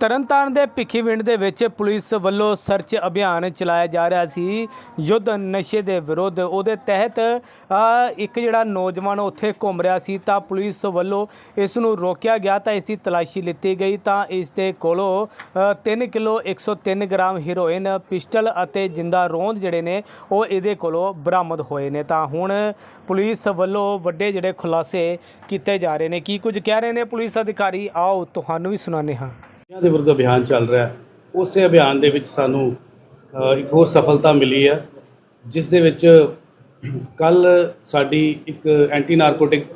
ਤਰਨਤਾਰਨ ਦੇ ਭਿੱਖੀਵਿੰਡ ਦੇ ਵਿੱਚ ਪੁਲਿਸ ਵੱਲੋਂ ਸਰਚ ਅਭਿਆਨ ਚਲਾਇਆ ਜਾ ਰਿਹਾ ਸੀ। ਯੁੱਧ ਨਸ਼ੇ ਦੇ ਵਿਰੁੱਧ ਉਹਦੇ ਤਹਿਤ ਇੱਕ ਜਿਹੜਾ ਨੌਜਵਾਨ ਉੱਥੇ ਘੁੰਮ ਰਿਹਾ ਸੀ ਤਾਂ ਪੁਲਿਸ ਵੱਲੋਂ ਇਸ ਨੂੰ ਰੋਕਿਆ ਗਿਆ ਤਾਂ ਇਸ ਦੀ ਤਲਾਸ਼ੀ ਲਿੱਤੀ ਗਈ ਤਾਂ ਇਸ ਦੇ ਕੋਲੋਂ 3 ਕਿਲੋ 103 ਗ੍ਰਾਮ ਹੀਰੋਇਨ, ਪਿਸਟਲ ਅਤੇ ਜਿੰਦਾ ਰੋਂਦ ਜਿਹੜੇ ਨੇ ਉਹ ਇਹਦੇ ਕੋਲੋਂ ਬਰਾਮਦ ਹੋਏ ਨੇ। ਤਾਂ ਹੁਣ ਪੁਲਿਸ ਵੱਲੋਂ ਵੱਡੇ ਜਿਹੜੇ ਖੁਲਾਸੇ ਕੀਤੇ ਜਾ ਰਹੇ ਨੇ। ਕੀ ਕੁਝ ਕਹਿ ਰਹੇ ਨੇ ਪੁਲਿਸ ਅਧਿਕਾਰੀ? ਆਓ ਤੁਹਾਨੂੰ ਵੀ ਸੁਣਾਉਂਦੇ ਹਾਂ। ਨਸ਼ਿਆਂ ਦੇ ਵਿਰੁੱਧ ਅਭਿਆਨ ਚੱਲ ਰਿਹਾ ਉਸੇ ਅਭਿਆਨ ਦੇ ਵਿੱਚ ਸਾਨੂੰ ਇੱਕ ਹੋਰ ਸਫਲਤਾ ਮਿਲੀ ਹੈ, ਜਿਸ ਦੇ ਵਿੱਚ ਕੱਲ ਸਾਡੀ ਇੱਕ ਐਂਟੀ ਨਾਰਕੋਟਿਕ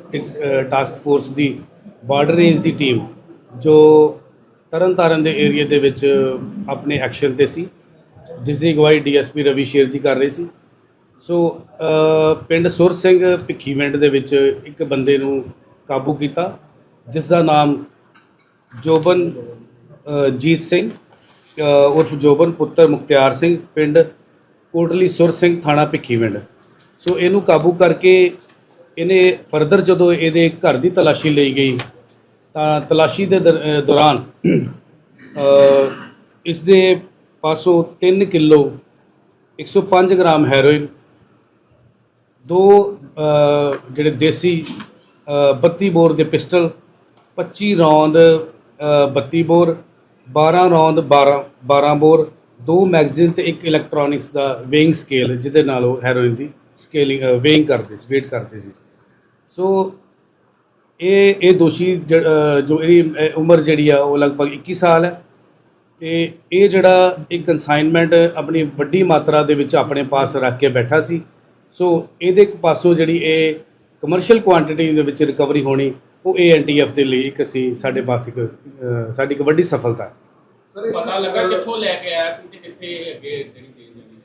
ਟਾਸਕ ਫੋਰਸ ਦੀ ਬਾਰਡਰ ਰੇਂਜ ਦੀ ਟੀਮ ਜੋ ਤਰਨਤਾਰਨ ਦੇ ਏਰੀਆ ਦੇ ਵਿੱਚ ਆਪਣੇ ਐਕਸ਼ਨ ਤੇ ਸੀ, ਜਿਸ ਦੀ ਅਗਵਾਈ ਡੀਐਸਪੀ ਰਵੀ ਸ਼ੇਰ ਜੀ ਕਰ ਰਹੇ ਸੀ। ਸੋ ਪਿੰਡ ਸੁਰ ਸਿੰਘ ਭਿੱਖੀਵਿੰਡ ਦੇ ਵਿੱਚ ਇੱਕ ਬੰਦੇ ਨੂੰ ਕਾਬੂ ਕੀਤਾ, ਜਿਸ ਦਾ ਨਾਮ ਜੋਬਨ ਜੀਤ ਸਿੰਘ ਉਰਫ ਜੋਬਨ ਪੁੱਤਰ ਮੁਖਤਿਆਰ ਸਿੰਘ ਪਿੰਡ ਕੋਟਲੀ ਸੁਰ ਸਿੰਘ ਥਾਣਾ ਭਿੱਖੀਵਿੰਡ ਸੋ ਇਹਨੂੰ ਕਾਬੂ ਕਰਕੇ ਇਹਨੇ ਫਰਦਰ ਜਦੋਂ ਇਹਦੇ ਘਰ ਦੀ ਤਲਾਸ਼ੀ ਲਈ ਗਈ ਤਾਂ ਤਲਾਸ਼ੀ ਦੇ ਦਰ- ਦੌਰਾਨ ਇਸ ਦੇ ਪਾਸੋਂ 3 ਕਿਲੋ 105 ਗ੍ਰਾਮ ਹੈਰੋਇਨ ਦੋ ਜਿਹੜੇ ਦੇਸੀ ਅ, 32 ਬੋਰ ਦੇ ਪਿਸਟਲ 25 ਰੌਂਦ ਅ, 32 ਬੋਰ 12 ਰੌਂਦ 12 12 ਬੋਰ, ਦੋ ਮੈਗਜ਼ੀਨ ਤੇ ਇੱਕ ਇਲੈਕਟ੍ਰੋਨਿਕਸ ਦਾ ਵੇਇੰਗ ਸਕੇਲ ਜਿਹਦੇ ਨਾਲ ਉਹ ਹੈਰੋਇਨ ਦੀ ਸਕੇਲਿੰਗ ਵੇਇੰਗ ਕਰਦੇ ਸੀ ਵੇਟ ਕਰਦੇ ਸੀ। ਸੋ ਇਹ ਇਹ ਦੋਸ਼ੀ ਜ- ਜੋ ਇਹਦੀ ਉਮਰ ਜਿਹੜੀ ਆ, ਉਹ ਲਗਭਗ 21 ਸਾਲ ਹੈ। ਤੇ ਇਹ ਜਿਹੜਾ ਇੱਕ ਕਨਸਾਈਨਮੈਂਟ ਆਪਣੀ ਵੱਡੀ ਮਾਤਰਾ ਦੇ ਵਿੱਚ ਆਪਣੇ ਪਾਸ ਰੱਖ ਕੇ ਬੈਠਾ ਸੀ। ਸੋ ਇਹਦੇ ਪਾਸੋਂ ਜਿਹੜੀ ਇਹ ਕਮਰਸ਼ੀਅਲ ਕੁਆਂਟੀਟੀ ਦੇ ਵਿੱਚ ਰਿਕਵਰੀ ਹੋਣੀ ਉਹ ਏਐਨਟੀਐਫ ਦੇ ਲਈ ਇੱਕ ਅਸੀਂ ਸਾਡੇ ਪਾਸ ਇੱਕ ਸਾਡੀ ਇੱਕ ਵੱਡੀ ਸਫਲਤਾ ਹੈ। ਪਤਾ ਲੱਗਾ ਕਿੱਥੋਂ ਲੈ ਕੇ ਆਇਆ ਸੀ ਤੇ ਕਿੱਥੇ ਅੱਗੇ ਜਿਹੜੀ ਚੀਜ਼ ਲੱਗੀ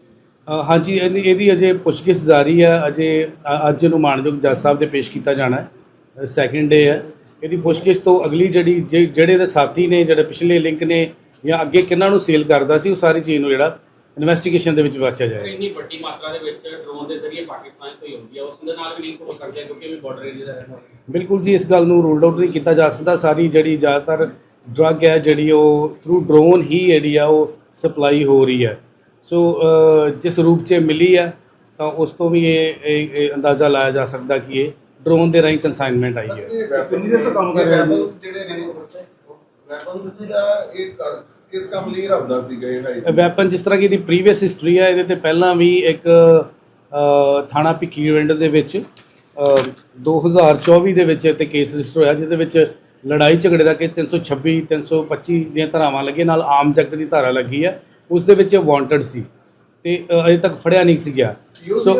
ਅ, ਹਾਂਜੀ ਇਹਦੀ ਇਹਦੀ ਅਜੇ ਪੁੱਛਗਿੱਛ ਜਾਰੀ ਹੈ। ਅਜੇ ਅ- ਅੱਜ ਇਹਨੂੰ ਮਾਨਯੋਗ ਜੱਜ ਸਾਹਿਬ ਦੇ ਪੇਸ਼ ਕੀਤਾ ਜਾਣਾ ਹੈ। ਸੈਕਿੰਡ ਡੇ ਹੈ। ਇਹਦੀ ਪੁੱਛਗਿੱਛ ਤੋਂ ਅਗਲੀ ਜਿਹੜੀ ਜੇ- ਜਿਹੜੇ ਇਹਦੇ ਸਾਥੀ ਨੇ ਜਿਹੜੇ ਪਿਛਲੇ ਲਿੰਕ ਨੇ ਜਾਂ ਅੱਗੇ ਕਿਹਨਾਂ ਨੂੰ ਸੇਲ ਕਰਦਾ ਸੀ ਉਹ ਸਾਰੀ ਚੀਜ਼ ਨੂੰ ਜਿਹੜਾ ਇਨਵੈਸਟੀਗੇਸ਼ਨ ਦੇ ਵਿੱਚ ਵਾਚਿਆ ਜਾਏਗਾ। ਇੰਨੀ ਵੱਡੀ ਮਾਤਰਾ ਦੇ ਵਿੱਚ ਡਰੋਨ ਦੇ ਜ਼ਰੀਏ ਪਾਕਿਸਤਾਨ ਤੋਂ ਹੀ ਹੁੰਦੀ ਹੈ ਉਸ ਦੇ ਨਾਲ ਵੀ ਲਿੰਕ ਹੋ ਸਕਦੇ ਕਿਉਂਕਿ ਇਹ ਵੀ ਬਾਰਡਰ ਏਰੀਆ ਦਾ ਹੈ ਬਿਲਕੁਲ ਜੀ ਇਸ ਗੱਲ ਨੂੰ ਰੂਲਡ ਆਊਟ ਨਹੀਂ ਕੀਤਾ ਜਾ ਸਕਦਾ। ਸਾਰੀ ਜਿਹੜੀ ਜ਼ਿਆਦਾਤਰ ਡਰੱਗ ਹੈ ਜਿਹੜੀ ਉਹ ਥਰੂ ਡਰੋਨ ਹੀ ਜਿਹੜੀ ਆ ਉਹ ਸਪਲਾਈ ਹੋ ਰਹੀ ਹੈ। ਸੋ ਜਿਸ ਰੂਪ 'ਚ ਮਿਲੀ ਹੈ ਤਾਂ ਉਸ ਤੋਂ ਵੀ ਇਹ ਅੰਦਾਜ਼ਾ ਲਾਇਆ ਜਾ ਸਕਦਾ ਕਿ ਇਹ ਡਰੋਨ ਦੇ ਰਾਹੀਂ ਕਨਸਾਈਨਮੈਂਟ ਆਈ ਹੈ। ਕਿੰਨੀ ਦੇਰ ਤੋਂ ਕੰਮ ਕਰ ਰਹੇ ਹੋ? ਜਿਹੜੇ ਨੇ ਵੈਪਨਸ ਦਾ ਇਹ ਕਰ- ਕਿਸ ਕੰਮ ਲਈ ਰੱਖਦਾ ਸੀਗਾ ਇਹ ਹਾਈ ਵੈਪਨ ਜਿਸ ਤਰ੍ਹਾਂ ਕਿ ਇਹਦੀ ਪ੍ਰੀਵੀਅਸ ਹਿਸਟਰੀ ਹੈ ਇਹਦੇ ਤੇ ਪਹਿਲਾਂ ਵੀ ਇੱਕ ਥਾਣਾ ਭਿੱਖੀਵਿੰਡ ਦੇ ਵਿੱਚ ਅ, 2024 ਦੇ ਵਿੱਚ ਤੇ ਕੇਸ ਰਜਿਸਟਰ ਹੋਇਆ ਜਿਸ ਦੇ ਵਿੱਚ ਲੜਾਈ ਝਗੜੇ ਦਾ ਕਿ 326 325 ਦੀਆਂ ਧਾਰਾਵਾਂ ਲੱਗੀਆਂ ਨਾਲ ਆਰਮਸ ਐਕਟ ਦੀ ਧਾਰਾ ਲੱਗੀ ਹੈ ਉਸ ਦੇ ਵਿੱਚ ਵਾਂਟਡ ਸੀ। ਤੇ ਅਜੇ ਤੱਕ ਫੜਿਆ ਨਹੀਂ ਸੀ ਗਿਆ। ਸੋ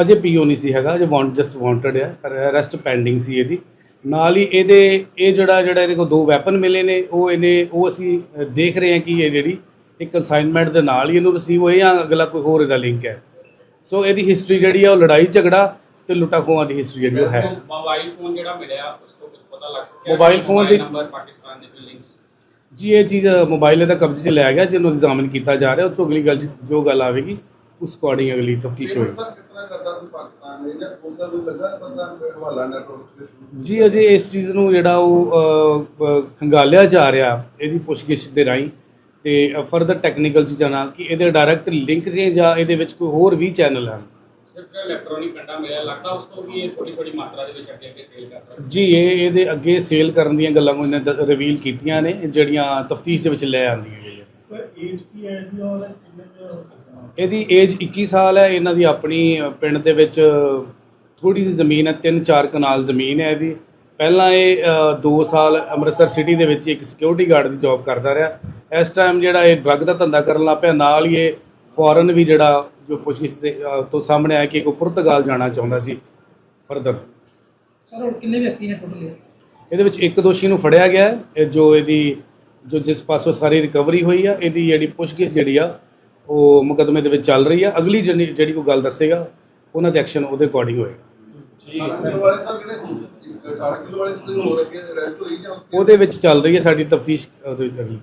ਅਜੇ ਪੀਓ ਨਹੀਂ ਸੀ ਹੈਗਾ ਅਜੇ ਵਾਂਟ ਜਸਟ ਵਾਂਟਡ ਹੈ ਅਰੈਸਟ ਪੈਂਡਿੰਗ ਸੀ ਇਹਦੀ। ਨਾਲ ਹੀ ਇਹਦੇ ਇਹ ਜਿਹੜਾ ਜਿਹੜਾ ਇਹਦੇ ਕੋਲ ਦੋ ਵੈਪਨ ਮਿਲੇ ਨੇ ਉਹ ਇਹਨੇ ਉਹ ਅਸੀਂ ਦੇਖ ਰਹੇ ਹਾਂ ਕਿ ਇਹ ਜਿਹੜੀ ਇੱਕ ਕਨਸਾਈਨਮੈਂਟ ਦੇ ਨਾਲ ਹੀ ਇਹਨੂੰ ਰਿਸੀਵ ਹੋਏ ਜਾਂ ਅਗਲਾ ਕੋਈ ਹੋਰ ਇਹਦਾ ਲਿੰਕ ਹੈ। ਸੋ ਇਹਦੀ ਹਿਸਟਰੀ ਜਿਹੜੀ ਆ ਉਹ ਲੜਾਈ ਝਗੜਾ ਤੇ ਲੁੱਟਾ ਖੋਹਾਂ ਦੀ ਹਿਸਟਰੀ ਜਿਹੜੀ ਉਹ ਹੈ। ਮੋਬਾਈਲ ਫੋਨ ਜਿਹੜਾ ਮਿਲਿਆ ਉਸ ਤੋਂ ਕੁਝ ਪਤਾ ਲੱਗ ਸਕਿਆ Mobile phone ਦੀ- ਨੰਬਰ ਪਾਕਿਸਤਾਨ ਦੇ ਲਿੰਕਸ ਜੀ ਇਹ ਚੀਜ਼ ਮੋਬਾਈਲ ਦਾ ਕਬਜ਼ੇ 'ਚ ਲਿਆ ਗਿਆ ਜਿਹਨੂੰ ਐਗਜ਼ਾਮਿਨ ਕੀਤਾ ਜਾ ਰਿਹਾ ਉਹ ਤੋਂ ਅਗਲੀ ਗੱਲ ਜੋ ਗੱਲ ਆਵੇਗੀ। ਉਸ ਅਕੋਰਡਿੰਗ ਅਗਲੀ ਤਫਤੀਸ਼ ਹੋਏਗੀ ਸਰ ਕਿਸ ਤਰ੍ਹਾਂ ਕਰਦਾ ਸੀ ਪਾਕਿਸਤਾਨ ਨੇ? ਜਾਂ ਅਜੇ ਇਸ ਚੀਜ਼ ਨੂੰ ਜਿਹੜਾ ਉਹ ਖੰਗਾਲਿਆ ਜਾ ਰਿਹਾ ਇਹਦੀ ਪੁੱਛਗਿੱਛ ਦੇ ਰਾਹੀਂ। ਤੇ ਫਰਦਰ ਟੈਕਨੀਕਲ ਚੀਜ਼ਾਂ ਨਾਲ ਕਿ ਇਹਦੇ ਡਾਇਰੈਕਟ ਲਿੰਕ ਜੇ ਜਾਂ ਇਹਦੇ ਵਿੱਚ ਕੋਈ ਹੋਰ ਵੀ ਚੈਨਲ ਹਨ। ਸਿਰਫ ਇਲੈਕਟ੍ਰੋਨਿਕ ਕੰਡਾ ਮਿਲਿਆ ਲੱਗਦਾ ਉਸ ਤੋਂ ਵੀ ਇਹ ਥੋੜੀ ਥੋੜੀ ਮਾਤਰਾ ਦੇ ਵਿੱਚ ਅੱਗੇ ਅੱਗੇ ਸੇਲ ਕਰਦਾ ਜੀ ਇਹ ਇਹਦੇ ਅੱਗੇ ਸੇਲ ਕਰਨ ਦੀਆਂ ਗੱਲਾਂ ਕੋਈ ਇਹਨੇ ਰਿਵੀਲ ਕੀਤੀਆਂ ਨੇ ਜਿਹੜੀਆਂ ਤਫਤੀਸ਼ ਦੇ ਵਿੱਚ ਲੈ ਆਉਂਦੀਆਂ ਗਈਆਂ। ਇਹਦੀ ਏਜ 21 ਸਾਲ ਹੈ ਇਹਨਾਂ ਦੀ ਆਪਣੀ ਪਿੰਡ ਦੇ ਵਿੱਚ ਥੋੜੀ ਜਿਹੀ ਜ਼ਮੀਨ ਹੈ 3-4 ਕਨਾਲ ਜ਼ਮੀਨ ਹੈ ਇਹਦੀ। ਪਹਿਲਾਂ ਇਹ 2 ਸਾਲ ਅੰਮ੍ਰਿਤਸਰ ਸਿਟੀ ਦੇ ਵਿੱਚ ਇੱਕ ਸਿਕਿਉਰਿਟੀ ਗਾਰਡ ਦੀ ਜੌਬ ਕਰਦਾ ਰਿਹਾ। ਇਸ ਟਾਈਮ ਜਿਹੜਾ ਇਹ ਡਰੱਗ ਦਾ ਧੰਦਾ ਕਰਨ ਲੱਗ ਪਿਆ ਨਾਲ ਹੀ ਇਹ ਫੋਰਨ ਵੀ ਜਿਹੜਾ ਜੋ ਪੁੱਛਗਿੱਛ ਤੋਂ ਸਾਹਮਣੇ ਆਇਆ ਕਿ ਇੱਕ ਪੁਰਤਗਾਲ ਜਾਣਾ ਚਾਹੁੰਦਾ ਸੀ। ਫਰਦਰ ਸਰ ਹੁਣ ਕਿੰਨੇ ਵਿਅਕਤੀ ਨੇ ਟੋਟਲ ਇਹਦੇ ਵਿੱਚ ਇੱਕ ਦੋਸ਼ੀ ਨੂੰ ਫੜਿਆ ਗਿਆ ਹੈ, ਇਹ ਜੋ ਇਹਦੀ ਜੋ ਜਿਸ ਪਾਸੋਂ ਸਾਰੀ ਰਿਕਵਰੀ ਹੋਈ ਆ ਇਹਦੀ ਜਿਹੜੀ ਪੁੱਛਗਿੱਛ ਜਿਹੜੀ ਆ ਉਹ ਮੁਕਦਮੇ ਦੇ ਵਿੱਚ ਚੱਲ ਰਹੀ ਆ। ਅਗਲੀ ਜਿਹੜੀ ਕੋਈ ਗੱਲ ਦੱਸੇਗਾ ਉਹਨਾਂ ਦੇ ਐਕਸ਼ਨ ਉਹਦੇ ਅਕੋਰਡਿੰਗ ਹੋਏਗਾ। 18 ਕਿਲੋ ਵਾਲੇ ਸਰ ਜਿਹੜੇ 18 ਕਿਲੋ ਵਾਲੇ ਕੋਈ ਹੋਰ ਅੱਗੇ ਅਰੈਸਟ ਹੋਈ ਜਾਂ ਉਸ ਉਹਦੇ ਵਿੱਚ ਚੱਲ ਰਹੀ ਹੈ ਸਾਡੀ ਤਫਤੀਸ਼ ਉਹਦੇ ਵਿੱਚ ਅਗਲੀ